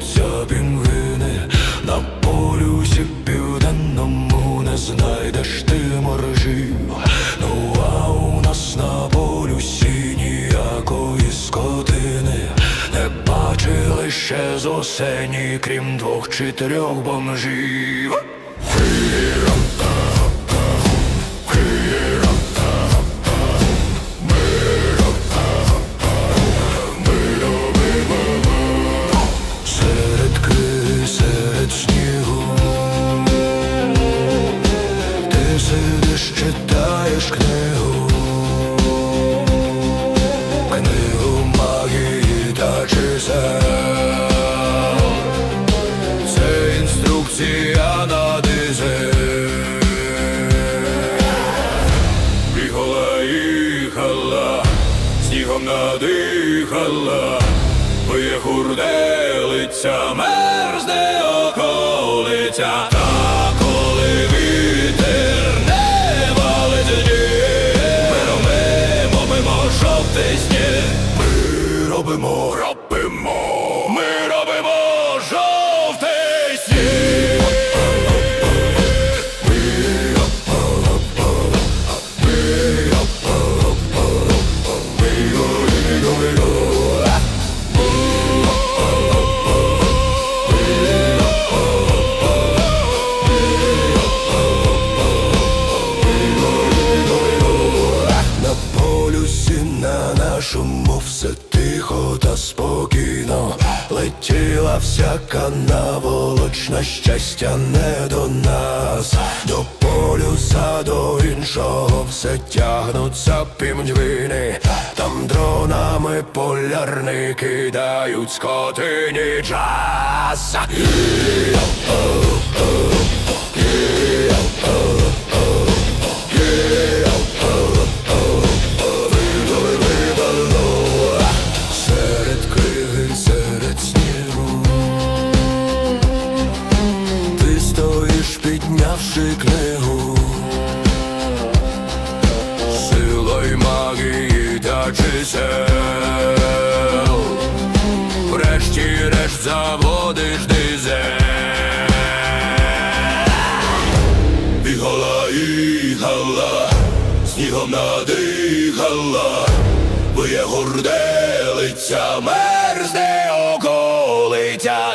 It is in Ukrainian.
Сняться пінгвини на полюсі південному не знайдеш ти моржів Ну а у нас на полюсі ніякої скотини не бачили ще з осені, крім двох чи трьох бомжів. Снігом надихала, Пиє мерзне околиця, та нашому все тихо та спокійно. Летіла всяка наволочна щастя не до нас. До полюса, до іншого все тягнуться пімдвіни. Там дронами полярники дають скотині час Серед та Врешті-решт заводиш дизель. Бігала гала, снігом надихала, Виє горделиця, мерзне околиця.